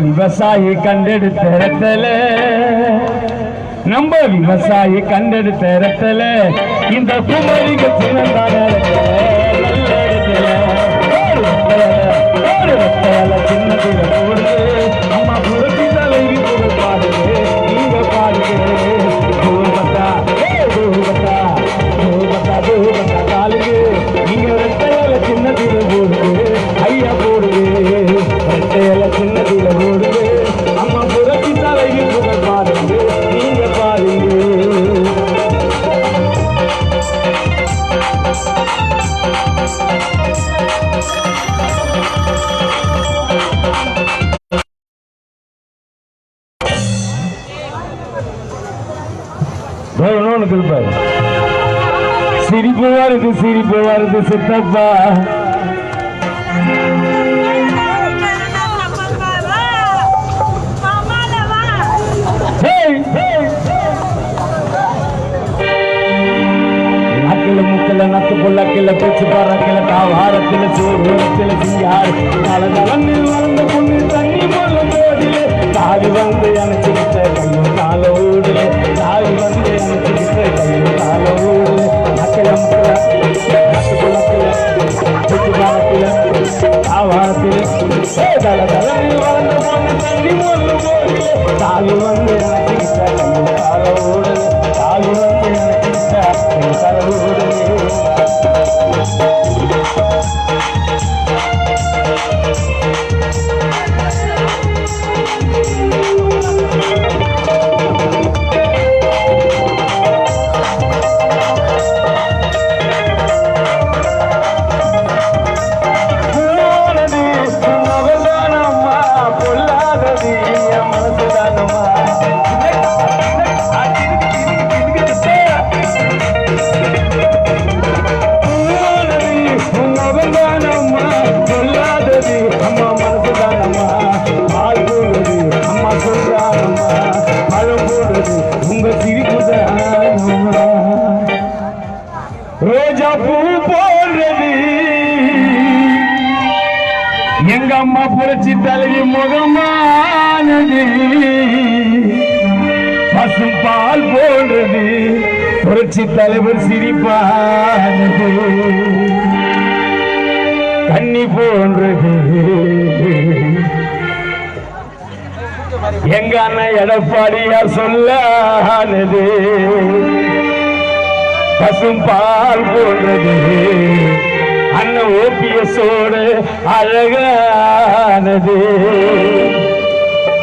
விவசாயி கண்டெடுத்த இடத்துல நம்ம விவசாயி கண்டெடுத்த இடத்துல இந்த குமரிக்கு சின்னந்தான ஒன்று கொடுப்பாரு. சிரிப்பு வருது சிரிப்பு வருது சித்தப்பா. நக்கில நத்து புள்ளக்கில பேச்சு பாறக்கில தாவாரத்தில சோறுல சிங்கார் தலதலன்னு வளர்ந்த பொண்ணு தண்ணி போல போதிலே தாவி வந்து அணைச்சிக்கிட்ட தாவி வந்து அணைச்சிக்கிட்ட தாவி எங்க அம்மா புரட்சி தலைவி முகமானது? பசும் பால் போன்றது புரட்சி தலைவர் சிரிப்பானது. கண்ணி போன்றது. எங்க அண்ணன் எடப்பாடியா சொல்லானது. பசும் பால் போன்றது அண்ணன் ஓபிஎஸோடு அழகானது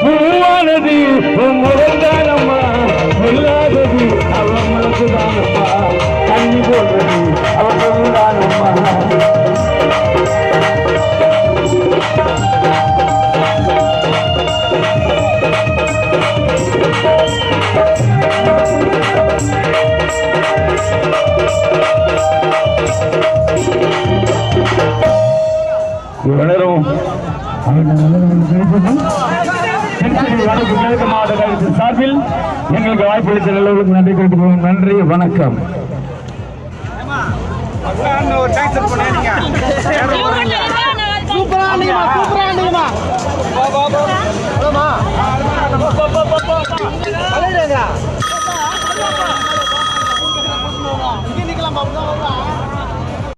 பூவானது முருங்கானம்மா இல்லாதது அவன் மனசுதானம்மா தண்ணி போடுறது அவன் Thank you. வடக்கு கிழக்கு மாவட்ட கழகத்தின் சார்பில் எங்களுக்கு வாய்ப்பளித்த நல்லவர்களுக்கு நன்றி கொடுக்கிறோம் நன்றி வணக்கம். சூப்பரா